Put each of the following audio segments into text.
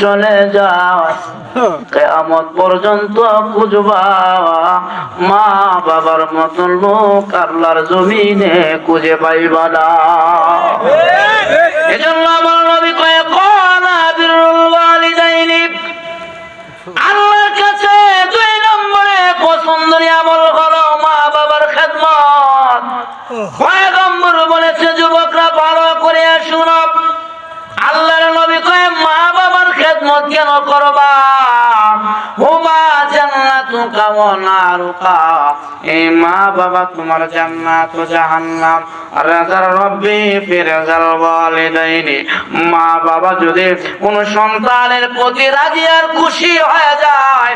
চলে যায় কেয়ামত পর্যন্ত খুঁজবা। মা বাবার মতন লোক আল্লাহর জমিনে খুঁজে পাইবা না। এজন্য আমার নবী কয়ে কোনা বিরুল ওয়ালিদাইনি। আল্লাহর কাছে দুই নম্বরে পছন্দনীয় আমল হলো মা বাবার খেদমত। পয়গম্বর বলেছে যুবকরা ভালো করে শুনো। আল্লাহর নবী কয়ে মা খেদমত কেন করবা হুমা জান্নাতু কাওয়ানারুকা এই মা বাবা তোমার জান্নাত ও জাহান্নাম। রাজার রব্বি ফিরাজাল ওয়ালিদাইনি। মা বাবা যদি কোন সন্তানের প্রতি রাজি আর খুশি হয়ে যায়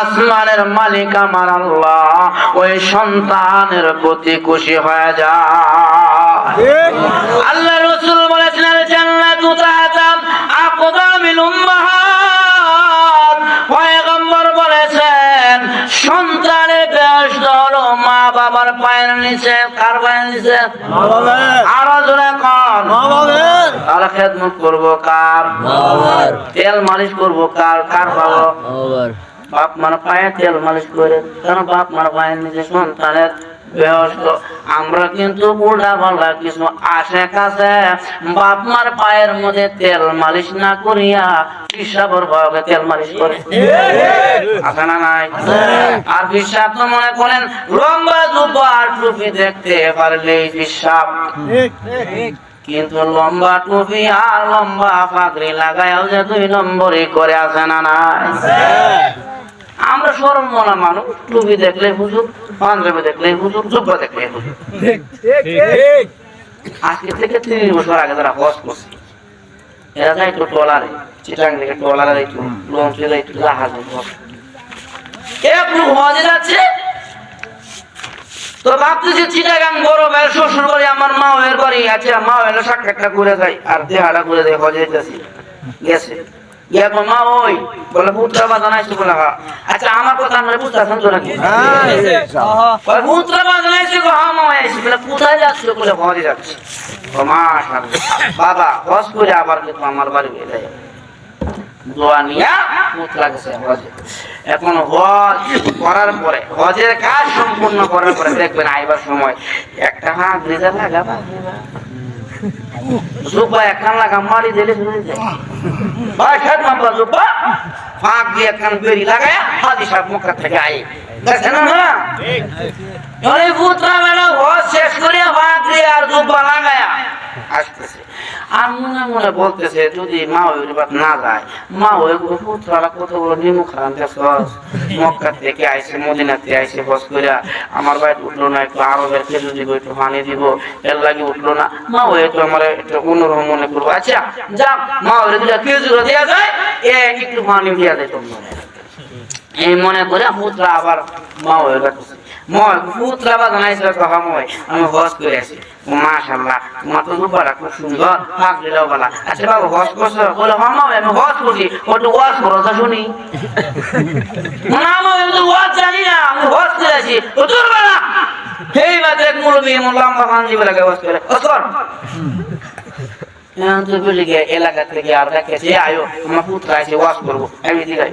আসমানের মালিক আমার আল্লাহ ওই সন্তানের প্রতি খুশি হয়ে যায়। আল্লাহ রসুল বলেছেন জান্নাতু তাহাতাম উম্মাহাত পয়গম্বর বলেছেন সন্তানের বেশ হলো মা বাবার পায়ের নিচে কার পায়ের নিচে? আরও জোরে কর আর খেদমত করব কার? তেল মালিশ করব কার? কার পাবো বাপ মার পায়ে তেল মালিশ করে কারণ বাপ মার পায়ের নিচে সন্তানের আমরা কিন্তু উল্টা পাল্টা কিছু আশে কাছে। বাপ মার পায়ের মধ্যে তেল মালিশ না করিয়া পিসাবর ভাবে তেল মালিশ করে। না নাই? আর তো মনে করেন, লম্বা টুপি দেখতে কিন্তু লম্বা টুপি আর লম্বা পাগড়ি লাগায়ও যে দুই নম্বরই করে, আছে না নাই? আমরা সরল মনা মানুষ, টুপি দেখলে হুজুর পাঞ্জাবি দেখলে হুজুর জুব্বা দেখলে হুজুর। আজকে থেকে তিন বছর আগে তারা হজ করছে এরা যাইতো ট্রলারে চিটাং থেকে ট্রলারে যাইতো লঞ্চে যাইতো জাহাজে হজ একটু হজে যাচ্ছে? তো ভাবতেছি চিটাগাং বড় ভাইয়ের শ্বশুর বাড়ি আমার মা এর বাড়ি আছে মা এলো সাক্ষাৎটা করে যাই আর দেহাটা করে দেয় হজে যেতেছি। গেছে। গিয়া তো ওই বলে পুত্রা বাজান আসছে বলে আচ্ছা আমার কথা আমরা বুঝতে আছেন তো নাকি? বলে পুত্রা বাজান আসছে গো হ্যাঁ মামা আসছে বলে কোথায় যাচ্ছে বলে হজে যাচ্ছে। বাবা হজ করে আবার কিন্তু আমার বাড়ি গেলে। দোয়া নিয়া পুত্রা গেছে হজে। এখন হজ করার পরে হজের কাজ সম্পূর্ণ করার পরে দেখবেন আইবার সময় একটা হাত রেজা লাগা জুব্বা একখান লাগা মারি দিলে শুনে যায় ভাই খেত মাম্বা জুব্বা। ফাঁক দিয়ে একখান বেরি লাগায় হাজি সাহেব মুখের থেকে আই দেখছেন পুত্রা বেলা হজ শেষ করিয়া ফাঁক দিয়ে আর জুব্বা লাগায়া আসতেছে। আর মনে মনে বলতেছে যদি মা ওই বাদ না যায় মা ওই পুত্রারা কত বড় নিমুখ মক্কা থেকে আইসে মদিনাতে আইসে বস করে আমার বাড়িতে উঠল না একটু আরবের খেজুর দিব একটু হানি দিব এর লাগে উঠল না। মা ওই তো আমার একটু অন্যরকম মনে করব আচ্ছা যা মা ওই খেজুর দেওয়া যায় এ একটু হানি দেওয়া যায় তোমার এই মনে করে পুত্রা আবার মা মই আমি হজ করে আছি। তো খুব সুন্দর বলা আচ্ছা বলে হ্যাঁ তা না লম্বা এলাকা থেকে আর দেখেছি আয়ো, আমার পুত্র আছে ওয়াজ করব। আমি দিলাই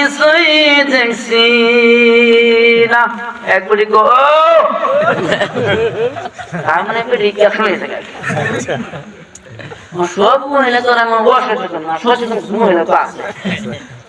কিছুই দেখছি না এক বুড়ি গো। তার মানে একটু রিক্সা হয়েছে সব মহিলা তোর এমন বসে না সচেতন মহিলা তো আছে।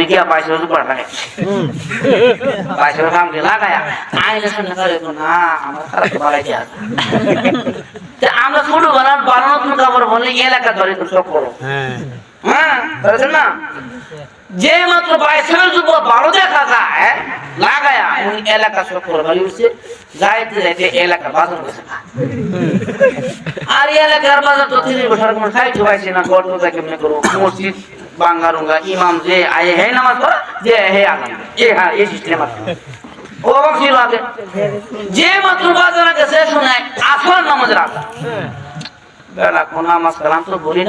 কি পয়সা রসুন পড়া লাগে পয়সা কাম কে লাগায়া আইনে সামনে করে না আমার খারাপ বাড়াই দিয়া তা আমরা ছোট বানান বানানো তুমি কাপড় বললে এলাকা ধরে তো সব করো হ্যাঁ ধরেছেন না যে মাত্র বাইশের যুব বারো দেখা যায় লাগায়া উনি এলাকা সব করে ভালো উঠছে যাইতে যাইতে এলাকা বাজার বসে আর এলাকার বাজার তো তিরিশ বছর কোনো খাইতে পাইছে না গর্ত থেকে মনে করো বাঙ্গারুঙ্গা ইমাম যে আয়ে, হে নামাজ পড়া, যে হে আগাম। এ হ্যাঁ এই সিস্টেম আছে বাবা ছিল আগে যে মাত্র বাজার গেছে নামাজের আগে। বেলা কোন নামাজ কালাম তো বলি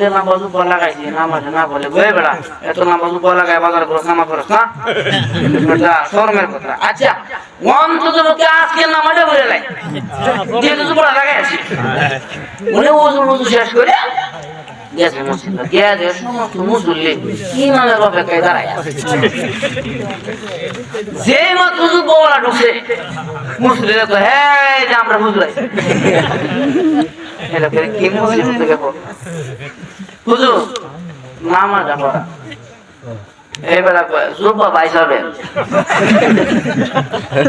যে নামাজ উপর লাগাইছি, নামাজ না বলে, বয়ে বেড়া, এত নামাজ বাজার করে নামাজ পড়াস না? শরমের কথা। আচ্ছা অন্তত পক্ষে আজকে নামাজটা বলে লাই। ওজু শেষ করে গেছে, মসজিদে গিয়ে সমস্ত মুসল্লি ইমামের অপেক্ষায় দাঁড়ায়। যে মাত্র বলা ঢুকছে মুসলিরা তো হ্যাঁ যে পড়া এবার জুব্বা বাইশ হবে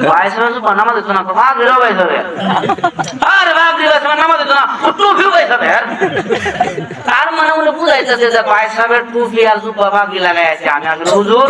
বাইশ না ভাগরিও বাইশ হবে আরে ভাগরি বাইশ হবে নামাজ দিত না টুফিও বাইশ হবে তার মানে উনি বুঝাইতেছে যে বাইশ হবে টুফি আর জুব্বা ভাগরি লাগাই আছে আমি আসলে হুজুর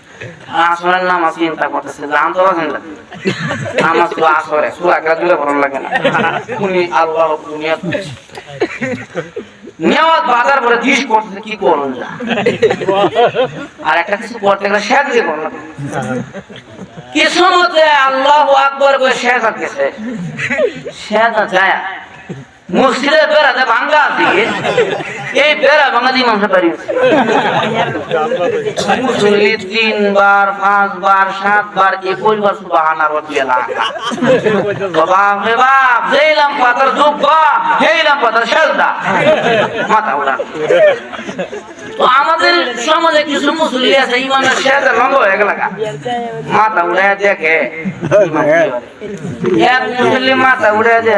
আসরের নামাজ চিন্তা করতেছে, জান তো আছেন নামাজ তো আসরে সুরা জুড়ে ভরণ লাগে না। উনি আল্লাহ দুনিয়া নেওয়াত বাজার করে দিস করতেছে, কি করুন আর একটা কিছু করতে গেলে শেখ দিয়ে করুন। কিছু মতে আল্লাহ আকবর করে শেখ গেছে শেখ যায় মসজিদের বেড়াতে ভাঙ্গা দিকে এই বেড়া ভাঙ্গা দিয়ে মাংস পারি মুসল্লি তিনবার, পাঁচবার, সাতবার একুশ বার সুবাহানা রবিয়া লাগা বাপ রে বাপ যেইলাম পাতার যোগ্য সেইলাম পাতার সেলদা মাথা উড়া আমাদের সমাজে কিছু মুসলি আছে, ইমামের শেষে রঙ হয়ে গেল মাথা উড়ে দেখে। এক মুসলি মাথা উড়ে যে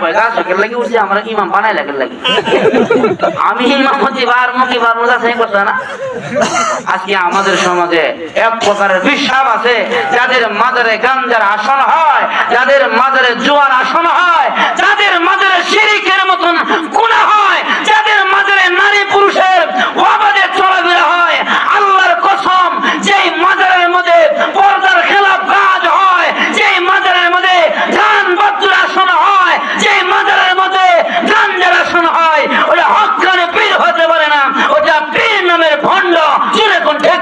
হয় আমি আজকে আমাদের সমাজে এক বিশ্বাস আছে, যাদের গাঞ্জার আসন হয়, যাদের জোয়ার আসন হয়, যাদের মাজারে শিরিকের মতন গুণা হয় যাদের মাজারে নারী পুরুষের অবাধে চলাফেরা হয় আল্লাহর কসম যেই মাজারের মধ্যে পর্দার খেলাফ কাজ হয় যেই মাজারের মধ্যে ধান বদ্র আসন হয় যেই মাজারের মধ্যে গাঞ্জার আসন হয় ওটা হকানে পীর হতে পারে না ওটা পীর নামের ভণ্ড চুরে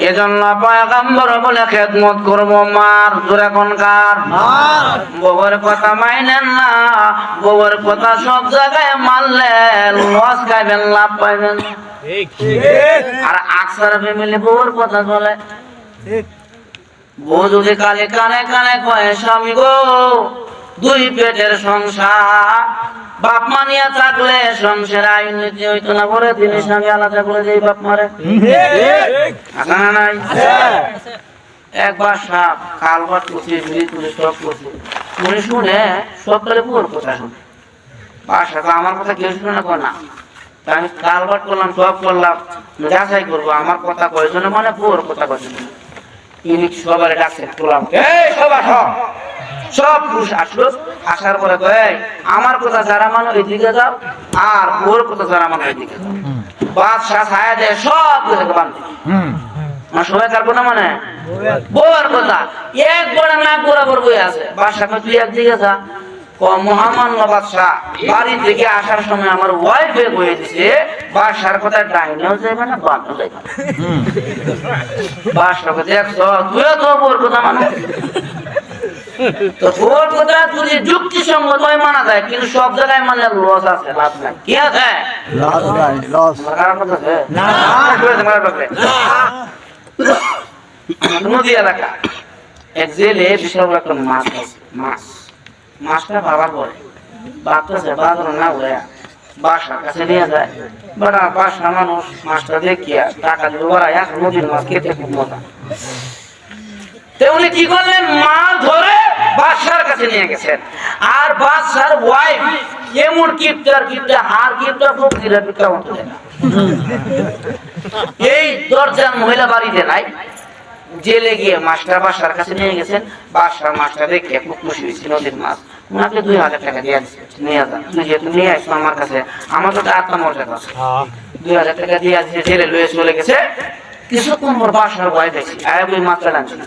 এজন্য পয়গম্বর বলে খেদমত করব মার জোরে কোন কার? বউয়ের কথা মাইনেন না বউয়ের কথা সব জায়গায় মানলে লস খাইবেন লাভ পাইবেন আর আকসার ফ্যামিলি বউয়ের কথা চলে বউ যদি কালে কানে কানে কয়ে স্বামী গো দুই পেটের সংসার। বাপ মানিয়া থাকলে সংসার আইন নীতি হইতো না করে তিনি স্বামী আলাদা করে যেই বাপ মারে। নাই? একবার সাপ কাল বাট করছে তুলে সব করছে উনি শুনে পুর কথা শুনে। বাসা তো আমার কথা কেউ শুনে না আমি কাল বাট করলাম সব করলাম যাচাই করব আমার কথা কয়জনে মানে পুর কথা কয়জনে। ইনি সবার ডাকছে তোলাম এই সব আসো। সব পুরুষ আসলো আসার পরে কয় আমার কথা যারা মানো এদিকে যাও আর ওর কথা যারা মানো এদিকে যাও। বাদশাহ ছায়া দেয় সব কিছু বান্ধে আমার সবাই কারবো না মানে? বউয়ার কথা। এক বড় নাক বরাবর বই আছে। কয় তুই একদিকে যা। মহামান্য বাদশাহ বাড়ি থেকে আসার সময় আমার ওয়াইফে বয়ে দিছে। বাসার কথা ডাইনেও যাবে না বামেও বাসার কথা দেখছ তুইও তো বউর কথা মানে? তো তোর কথা যদি যুক্তিসঙ্গত হয় মানা যায় কিন্তু সব জায়গায় মানে লস আছে লাভ নাই। কি আছে? লস নাই লস তোমার খারাপ কথা আছে? না। নদী এলাকা। এক জেলে বিশাল বড় একটা মাছ আছে মাছ। মাছটা বাবার পরে বাপটাছে বাজার না উড়ে বাসার কাছে নিয়ে যায়। বড় বাসা মানুষ মাছটা দেখিয়া টাকা দিয়ে ওরা নদীর মাছ খেতে খুব মজা। তো উনি কি করলেন? মাছ ধরে বাদশার কাছে নিয়ে গেছেন। আর বাদশার ওয়াইফ এমন কিপটার কিপটা হার কিপটা ফকিরা পিপটা মতো না। এই দরজার মহিলা বাড়িতে নাই জেলে গিয়ে মাস্টার বাসার কাছে নিয়ে গেছেন। বাসার মাস্টার দেখে খুব খুশি হয়েছিল নদীর মাছ। ওনাকে দুই হাজার টাকা দিয়ে নিয়ে যান। তুই যেহেতু নিয়ে আসছো আমার কাছে আমার তো আত্মমর্যাদা আছে। দুই হাজার টাকা দিয়ে জেলে লয়ে চলে গেছে। কিছুক্ষণ পর বাসার ভয় দেখছি আয় মাত্রা লাগছে না।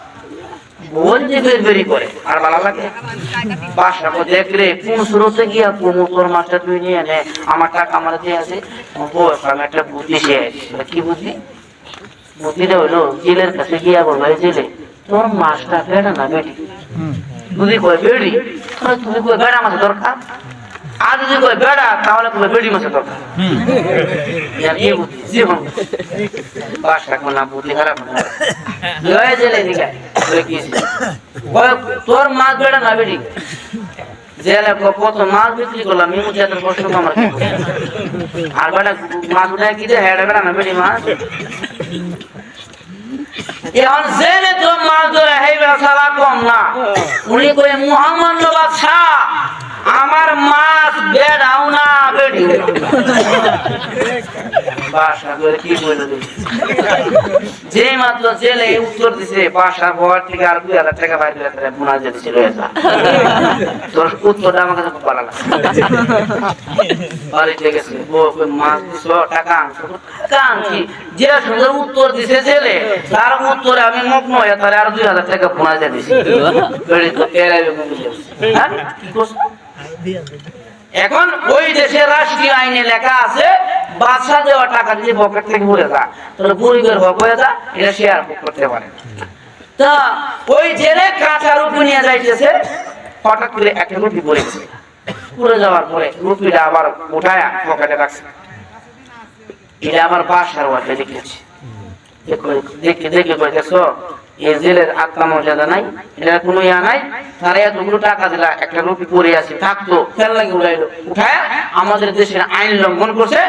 বের বেরি করে। আর ভালো লাগে? বাসা দেখলে কোন স্রোতে গিয়া কোন মাছটা তুই নিয়ে নে। আমার টাকা আমার দিয়ে আছে। বস আমি একটা বুদ্ধি শেষ কি বুদ্ধি? বুদ্ধিটা হইল জেলের কাছে গিয়া বলব জেলে তোর মাছটা ফেটে না বেটি? যদি কয় বেড়ি? তুমি কয় বেড়া মাছের দরকার? আর যদি কয় বেড়া তাহলে কয় বেড়ি মাছের বুদ্ধি জীবন বাসা কোনা বুদ্ধি খারাপ না। লয়ে জেলে দিকে? কয় তোর মাছ বেড়া না বেড়ি? জেলে কয় কত মাছ বিক্রি করলাম মুখে এত কষ্ট আমার। আর বেটা মাছ উঠে কি যে হেডে বেড়া না বেড়ি মাছ? এখন জেলে তো মাছ ধরে সালা কম না। উনি কই মুহাম্মদ বাদশাহ। যে জেলে উত্তর দিছে, বাসা থেকে আর উত্তরটা আমার কাছে মাছ সুন্দর উত্তর দিছে জেলে, তার উত্তরে আমি মগ্ন হয়ে তাহলে আর দুই হাজার টাকা বোনা তেরাবে হ্যাঁ? কি এখন ওই দেশের রাষ্ট্রীয় আইনে লেখা আছে বাদশা দেওয়া টাকা যদি পকেট থেকে ভরে যা। তাহলে গরিবের হক হয়ে যা, এটা শেয়ার করতে পারে তা ওই জেলে কাঁচা রুপি নিয়ে যাইতেছে, হঠাৎ করে একটা রুপি পড়েছে। পড়ে যাওয়ার পরে রুপিটা আবার উঠায় পকেটে রাখছে। এটা আমার বাসার ওয়ার্ডে দেখেছি। দেখে দেখে কই দেখছ এই জেলের আত্মমর্যাদা নাই এটা কোনো ইয়া নাই, তারা এতগুলো টাকা দিলা, একটা রুপি পরে আছে থাকতো লাগে উড়াইলো। উঠায় আমাদের দেশের আইন লঙ্ঘন করছে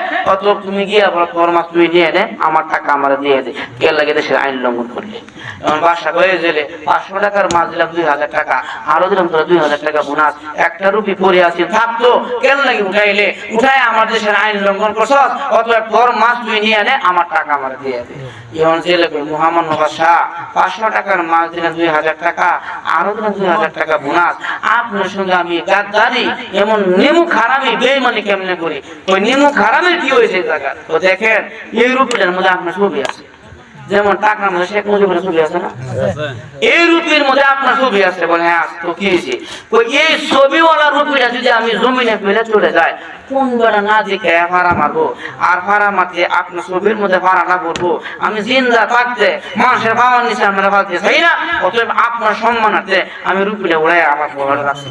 তুমি গিয়ে আবার তোর মাছ তুই নিয়ে নে, আমার টাকা দিয়ে দে। লাগে দেশের আইন লঙ্ঘন করলে। এখন বাসা হয়ে জেলে পাঁচশো টাকার মাছ দিলাম দুই হাজার টাকা, আরও দিলাম তোরা দুই হাজার টাকা বোনাস, একটা রুপি পরে আছে থাকতো কেন লাগে উঠাইলে, উঠায় আমার দেশের আইন লঙ্ঘন করছ অত তোর মাছ তুই নিয়ে নে, আমার টাকা আমার দিয়ে দে। এখন জেলে মোহাম্মদ বাদশাহ পাঁচশো টাকার মাস দিলে দুই হাজার টাকা, আরও দিলে দুই হাজার টাকা বোনাস। আপনার সঙ্গে আমি গাদ্দারি, এমন নিমু খারামি বেমানি কেমনে করি? ওই নিমু খারামের কি হয়েছে জায়গা তো দেখেন, এই রূপটার মধ্যে আপনার ছবি আছে। যেমন টাকার মধ্যে শেখ মুজিবের ছবি আছে না? এই রূপের মধ্যে আপনার ছবি আছে বলে হ্যাঁ তো কি হয়েছে? এই ছবিওয়ালা রূপটা যদি আমি জমিনে ফেলে চলে যায় কোন বেড়া না দেখে ভাড়া মারবো? আর ভাড়া মারতে আপনার ছবির মধ্যে ভাড়াটা করব আমি জিন্দা থাকতে মানুষের ভাবার নিচে আমরা ভাবতে চাই না? অতএব আপনার সম্মানার্থে আমি রুপিটা উড়াই আমার রাখছি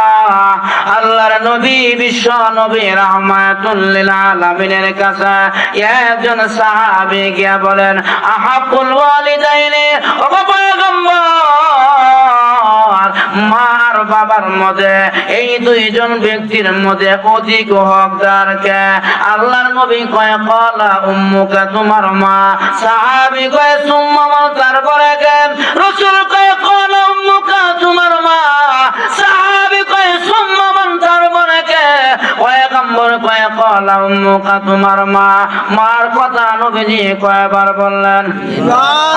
আল্লাহর নবী, বিশ্ব নবী রহমাতুল্লিল আলামিনের কাছে একজন সাহাবী গিয়া বলেন আহাবুল ওয়ালিদাইনি ও পয়গম্বর মার বাবার মধ্যে, এই দুইজন ব্যক্তির মধ্যে অধিক হকদার কে? আল্লাহর নবী কয়, কলা উম্মুকা, তোমার মা। সাহাবী কয়, সুম্মা, তারপরে কে রসুল কয়, কলা উম্মুকা, তোমার মা। সাহাবী কয় তোমার মা। মার কথা নবীজি কয়বার বললেন?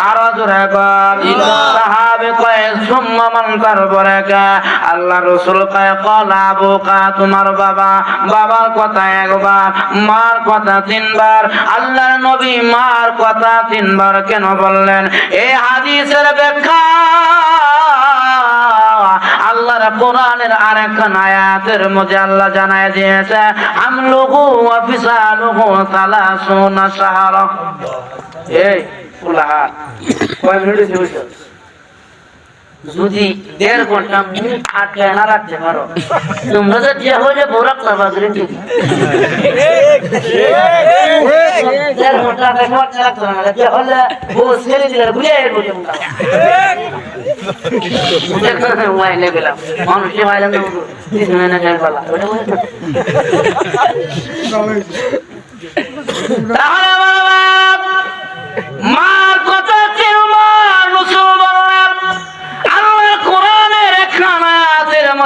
আরও জোরে কর। সাহাবে কয় তারপরে কে আল্লাহ রসুল কয় কলা বোকা তোমার বাবা। বাবার কথা একবার মার কথা তিনবার। আল্লাহর নবী মার কথা তিনবার কেন বললেন? এই হাদিসের ব্যাখ্যা আল্লাহর কোরআনের আরেকখান আয়াতের মধ্যে আল্লাহ জানায় দিয়েছে, আমলুহু ওয়া ফিসালুহু সালাসুনা শাহরা। এই উলাহা কয় মিনিট হয়েছে যদি বসে ওয়াইলে গেলাম মানুষে ওয়াইলাম না তিন মহিনা যাই পালা ওটা বুঝে না? তাহলে আমার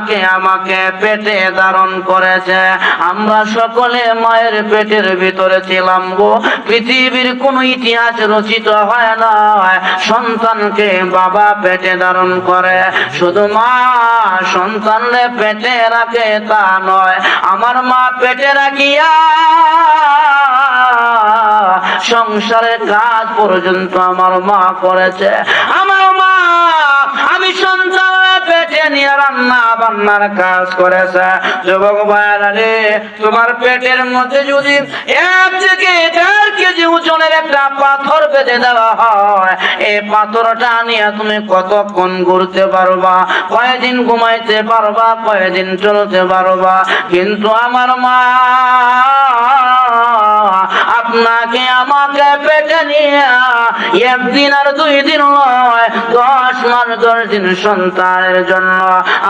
আপনাকে আমাকে পেটে ধারণ করেছে। আমরা সকলে মায়ের পেটের ভিতরে ছিলাম গো। পৃথিবীর কোন ইতিহাস রচিত হয় না। সন্তানকে বাবা পেটে ধারণ করে। শুধু মা সন্তানরে পেটে রাখে তা নয়, আমার মা পেটে রাখিয়া সংসারের কাজ পর্যন্ত আমার মা করেছে। আমার মা, আমি সন্তান পেটে নিয়ে রান্না বান্নার কাজ করেছে। যুবক ভাইরা তোমার পেটের মধ্যে যদি এক থেকে দেড় কেজি ওজনের একটা পাথর বেঁধে দেওয়া হয়, এই পাথরটা নিয়ে তুমি কতক্ষণ ঘুরতে পারবা? কয়দিন ঘুমাইতে পারবা, কয়দিন চলতে পারবা? কিন্তু আমার মা আপনাকে আমাকে পেটে নিয়ে একদিন আর দুই দিন নয়, দশ মাস দশ দিন সন্তানের জন্য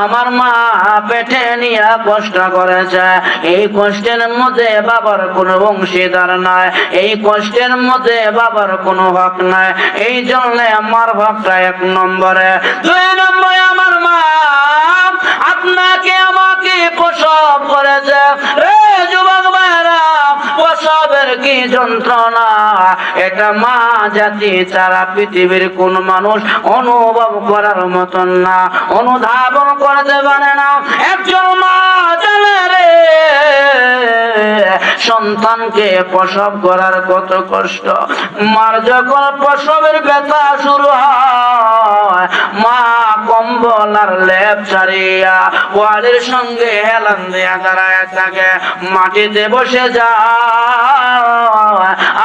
আমার মা পেটে নিয়ে কষ্ট করেছে। এই কষ্টের মধ্যে বাবার কোনো অংশীদার নাই, এই কষ্টের মধ্যে বাবার কোনো হক নাই। এই জন্য আমার হকটা এক নম্বরে। দুই নম্বরে আমার মা আপনাকে আমাকে প্রসব করেছে। যন্ত্রণা। এটা মা জাতি ছাড়া পৃথিবীর কোন মানুষ অনুভব করার মতন না। অনুধাবন করতে পারে না। একজন মা সন্তানকে প্রসব করার কত কষ্ট। মার যখন প্রসবের ব্যথা শুরু হয়, মা কম্বল আর লেপ ছাড়িয়া ওয়ালের সঙ্গে হেলান দেয়া দাঁড়ায় থাকে। মাটিতে বসে যায়।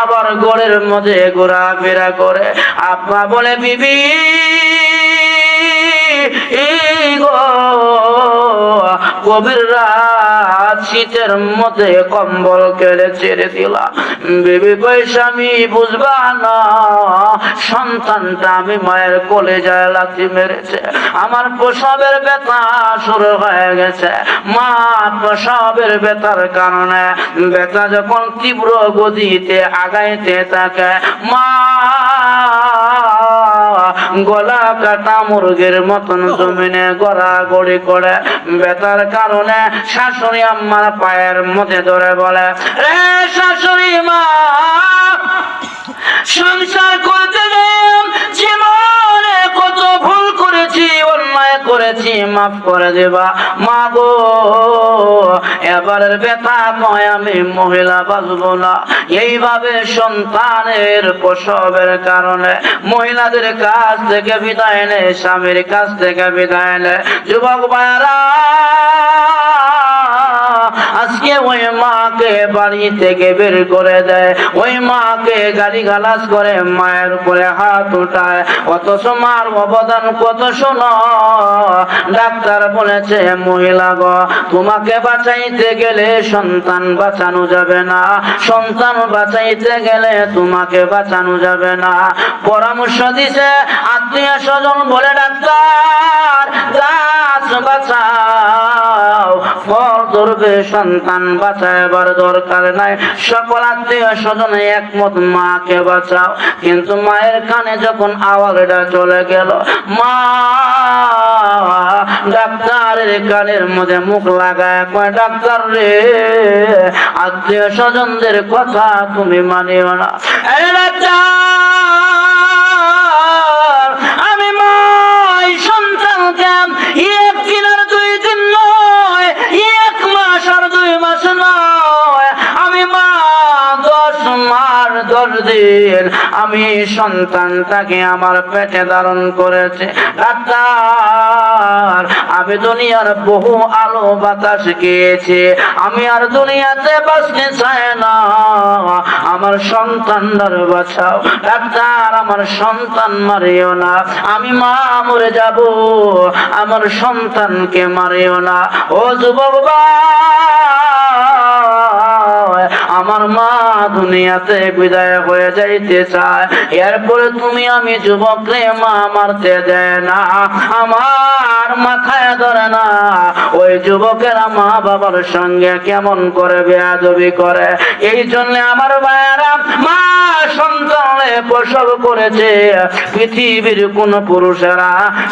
আবার গোড়ের মধ্যে ঘোরাফেরা করে। আপা বলে বিবি গো গভীর রাত শীতের মধ্যে কম্বল কেড়ে ছেড়ে দিলা। বেবি আমি বুঝবা না, সন্তানটা আমি মায়ের কোলে যায় লাথি মেরেছে। আমার প্রসবের ব্যথা শুরু হয়ে গেছে। মা, প্রসবের ব্যথার কারণে ব্যথা যখন তীব্র গদিতে আগাইতে থাকে, মা গলা কাটা মুরগির মতন জমিনে গড়া গড়ি করে। বেতার কারণে শাশুড়ি আম্মার পায়ের মধ্যে ধরে বলে, রে শাশুড়ি মা, সংসার করতে জীবনে কত ভুল করেছি অন্যায় করেছি, মাফ করে দেবা। মা গো, এবারের ব্যথা কয় আমি মহিলা বাঁচবো না। এইভাবে সন্তানের প্রসবের কারণে মহিলাদের কাছ থেকে বিদায় নেয় স্বামীর কাছ থেকে বিদায় নেয় যুবক ভাইরা আজকে ওই মাকে বাড়ি থেকে বের করে দেয়। ওই মাকে গাড়ি গালাস করে, মায়ের উপরে হাত উঠায়। অথচ মার অবদান কত শোনো? ডাক্তার বলেছে, মহিলা গো, তোমাকে বাঁচাইতে গেলে সন্তান বাঁচানো যাবে না। সন্তান বাঁচাইতে গেলে তোমাকে বাঁচানো যাবে না। পরামর্শ দিছে, আত্মীয় স্বজন বলে, ডাক্তার, গাছ বাঁচাও ফল সন্তান বাঁচাইবার দরকার নাই। সকল আত্মীয় স্বজন একমত, মাকে বাঁচাও। কিন্তু মায়ের কানে যখন আওয়াজটা চলে গেল, মা, ডাক্তারের কানের মধ্যে মুখ লাগায় কয়, ডাক্তার রে, আত্মীয় স্বজনদের কথা তুমি মানিও না। আমি মাই সন্তানকে একদিন আর দুই দিন এক মাস দুই মাস নয়। আমি মা, দশ মার আমি সন্তানটাকে আমার পেটে ধারণ করেছে। ডাক্তার, আমি দুনিয়ার বহু আলো বাতাস গিয়েছে আমি আর দুনিয়াতে বাঁচতে চাই না। আমার সন্তান সন্তানদের বাঁচাও। ডাক্তার আমার সন্তান মারিও না। আমি মা, মরে যাব। আমার সন্তানকে মারিও না। ও যুবক আমার মা দুনিয়াতে বিদায় হয়ে যাইতে চায়। এরপরে তুমি আমি যুবক রে মা মারতে দেয় না। আমার মাথায় ধরে না, ওই যুবকেরা মা বাবার সঙ্গে কেমন করে বেয়াদবি করে। এই জন্য আমার ভাইয়েরা মা সন্তানে প্রসব করেছে। পৃথিবীর কোন পুরুষেরা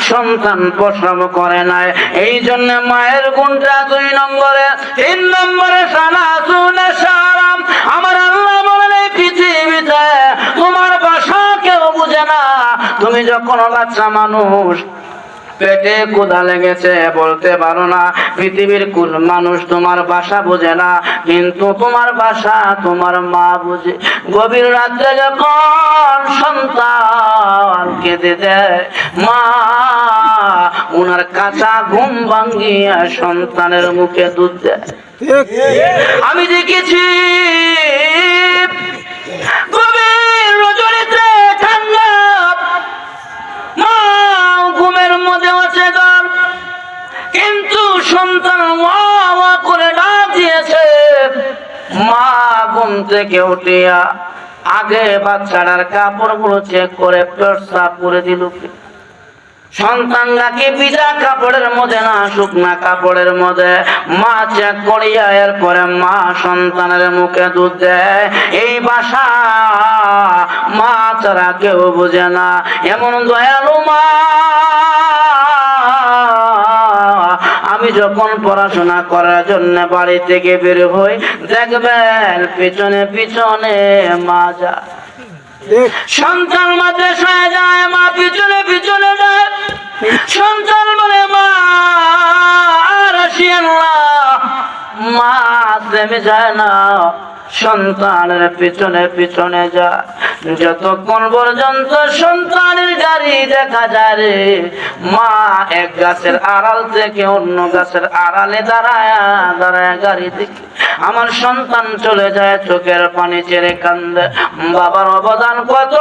সন্তান প্রসব করে নাই। এই জন্য মায়ের গুণটা দুই নম্বরে, তিন নম্বরে সালা শুনে সারাম আমার আল্লাহ বলেন এই পৃথিবীতে তোমার বাসা কেউ বুঝে না। তুমি যখন বাচ্চা মানুষ পেটে কোদা লেগেছে বলতে পারো না। পৃথিবীর কোন মানুষ তোমার বাসা বোঝে না কিন্তু তোমার বাসা তোমার মা বুঝে। গভীর রাত্রে যখন সন্তান কেঁদে দেয় মা উনার কাঁচা ঘুম ভাঙ্গিয়া সন্তানের মুখে দুধ দেয়। আমি দেখেছি সন্তান করে দিয়েছে। মা ঘুম থেকে উঠিয়া আগে বাচ্চাটার কাপড়গুলো চেক করে পেটসাপ করে দিল। সন্তানটাকে কাপড়ের মধ্যে না শুকনা কাপড়ের মধ্যে? মা চেক করিয়া এরপরে মা সন্তানের মুখে দুধ দেয়। এই বাসা মা ছাড়া কেউ বুঝে না। এমন দয়ালু মা আমি যখন পড়াশোনা করার জন্য বাড়ি থেকে বের হই, দেখবেন পিছনে পিছনে মা যা সন্তান মাদ্রাসায় যায়, মা পিছনে পিছনে যায়। সন্তান বলে, মা, আর আসিয়েন সন্তানের পিছনে পিছনে যতক্ষণ পর্যন্ত সন্তানের গাড়ি দেখা যায় রে, মা এক গাছের আড়াল থেকে অন্য গাছের আড়ালে দাঁড়ায় দাঁড়ায় গাড়ি দেখে। আমার সন্তান চলে যায়, চোখের পানি চেরে কান্দে। বাবার অবদান কত?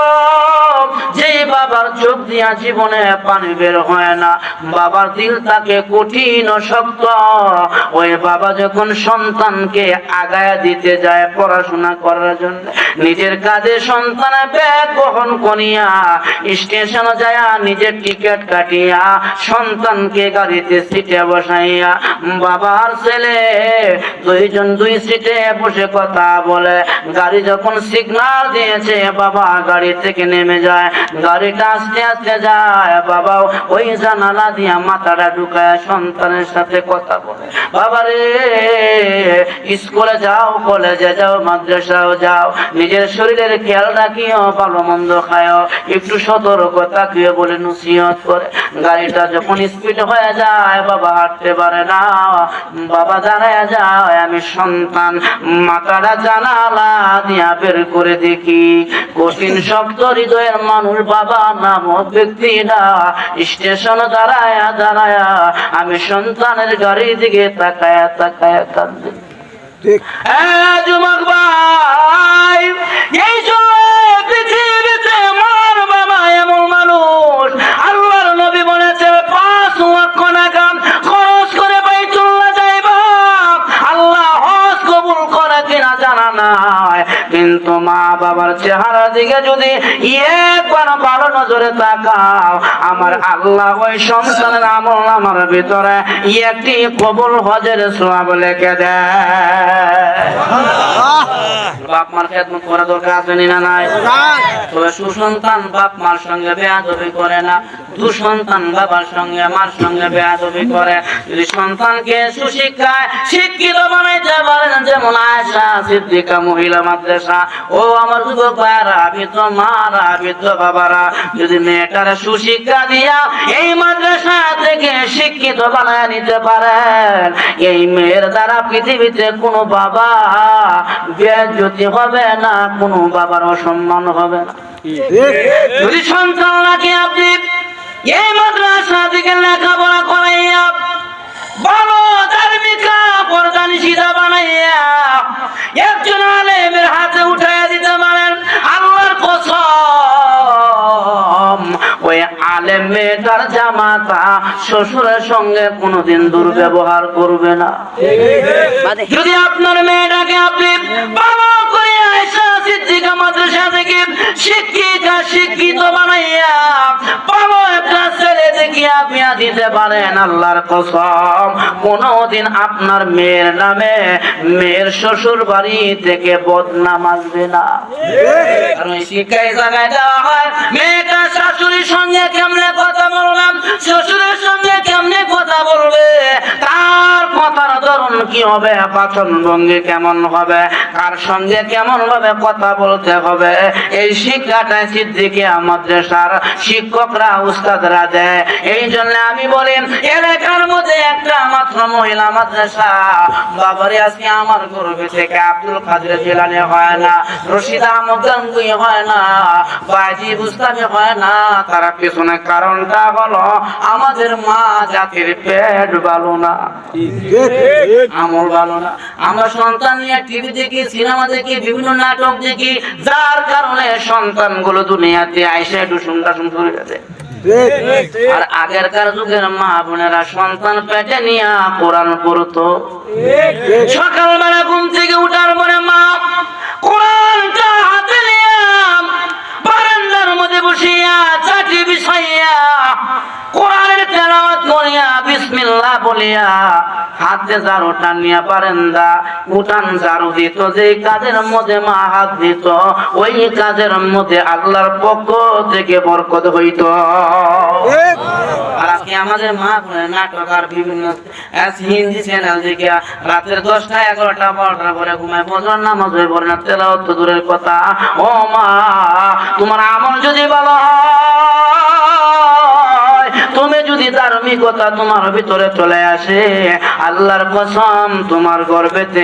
যে বাবার চোখ দিয়া জীবনে পানি বের হয় না। বাবার দিল তাকে কঠিন শক্ত। ওই বাবা যখন সন্তানকে আগায় দিতে যায় পড়াশোনা করার জন্য। নিজের কাজে সন্তানের ব্যাগ বহন করিয়া, স্টেশন যায় নিজের টিকিট কাটিয়া, সন্তানকে গাড়িতে সিটে বসাইয়া, বাবার ছেলে দুইজন দুই সিটে বসে কথা বলে। গাড়ি যখন সিগনাল দিয়েছে, বাবা গাড়ি থেকে নেমে যায়। গাড়িটা আস্তে আস্তে যায়। বাবা ওই জানালা দিয়া মাথাটা ঢুকায় সন্তানের সাথে কথা বলে। বাবা রে স্কুলে যাও, কলেজে যাও, মাদ্রাসাও যাও। নিজের শরীরের খেয়াল রাখিও ভালো মন্দ খায়ও, একটু সতর্কতা কেউ বলে নসিহত করে। গাড়িটা যখন স্পিড হয়ে যায়, বাবা হাঁটতে পারে না। বাবা দাঁড়ায় যায়, আমি সন্তান। মাথাটা জানালা দিয়া বের করে দেখি। কঠিন শব্দ হৃদয়ের মানুষ, বাবা নামক ব্যক্তিরা স্টেশন দাঁড়ায় দাঁড়ায় আমি সন্তানের গাড়ির দিকে তাকায় তাকায় কান্দে ঠিক। হ্যাঁ, যুবক ভাই এই পৃথিবীতে আমার বাবা এমন মানুষ। আল্লাহর নবী বলেছে পাঁচ ওয়াক্ত নাগাম খরচ করে বাইতুল্লাহ যাইবা। আল্লাহ হজ করে কিনা জানা নাই। কিন্তু মা বাবার চেহারা দিকে যদি একবার ভালো নজরে তাকাও, আমার আল্লাহ ওই সন্তানের আমল আমার ভিতরে একটি কবুল হজের সোয়াব লেখে দেয়। বাপ মার খেদমত করা দরকার আছে না নাই? তবে সুসন্তান বাপ মার সঙ্গে বেয়াদবি করে না, দুসন্তান বাবার সঙ্গে, মার সঙ্গে বেয়াদবি করে। যদি সন্তানকে সুশিক্ষায় শিক্ষিত বানাইতে পারেন, যেমন আয়সা সিদ্দিকা, মহিলা, মাদ্রাসা ও আমার যুবক ভাইয়ারা বৃদ্ধ মারা, বৃদ্ধ বাবারা, যদি মেয়েটারে সুশিক্ষা দিয়া এই মাদ্রাসা থেকে শিক্ষিত বানায় নিতে পারেন, এই মেয়ের দ্বারা পৃথিবীতে কোনো বাবা বেজ্যোতি হবে না, কোনো বাবার অসম্মান হবে না। যদি সন্তান লাগে আপনি, এই মাদ্রাসা থেকে লেখাপড়া করাইয়া ভালো ধার্মিকা পর্দা নিষিদা বানাইয়া একজন আলেমের হাতে উঠাইয়া দিতে পারেন আল্লাহর কসম। ওই আলেম মেয়েটার জামাতা শ্বশুরের সঙ্গে কোনোদিন দুর্ব্যবহার করবে না। যদি আপনার মেয়েটাকে আপনি ভালো কোনোদিন আপনার মেয়ের নামে মেয়ের শ্বশুর বাড়ি থেকে বদনাম আসবে না। মেয়েটা শাশুড়ির সঙ্গে কেমনে কথা বললাম, শ্বশুরের সঙ্গে কেমনে কথা বলবে, তার কথার ধরন কি হবে পাচন ভঙ্গি কেমন হবে, কার সঙ্গে কেমন ভাবে কথা বলতে হবে। এই শিক্ষাটা সিদ্দিকে মাদ্রাসার শিক্ষকরা উস্তাদরা দেয়। এই জন্য আমি বলি এলাকার মধ্যে একটা মাত্র মহিলা মাদ্রাসা। বাবারে আজকে আমার গর্বে থেকে আব্দুল কাদের জেলানি হয় না রশিদ আহমদ গাঙ্গুই হয় না বাজি বুস্তামি হয় না। তার পেছনে কারণটা হলো আমাদের মা জাতির পেট ভালো না। আমল ভালো না। আমরা সন্তান নিয়ে টিভি দেখি সিনেমা দেখি বিভিন্ন নাটক দেখি, যার কারণে সন্তানগুলো দুনিয়াতে আইসে ডুসুম টাসুম করে গেছে। আর আগেরকার যুগের মা বোনেরা সন্তান পেটে নিয়ে কোরআন পড়তো। সকালবেলা ঘুম থেকে উঠার পরে মা, কোরআনটা হাতে নিয়ে বারান্দার মধ্যে বসিয়া চাটি বিছাইয়া কোরআনের তেলাওয়াত করিয়া বিসমিল্লাহ বলিয়া হাতে ঝাড়ু টানিয়া বারান্দা উঠান ঝাড়ু দিত যে কাজের মধ্যে মা হাত দিত ওই কাজের মধ্যে আল্লাহর পক্ষ থেকে বরকত হইতো। আর আজকে আমাদের মা নাটক আর বিভিন্ন হিন্দি চ্যানেল থেকে রাতের দশটা এগারোটা বারোটা করে ঘুমায় বছর নামাজ হয়ে পড়ে না তেলাওয়াত দূরের কথা। ও মা তোমার আমল যদি ভালো হয় যদি ধার্মিকতা তোমার ভিতরে চলে আসে আল্লাহর কসম তোমার গর্বে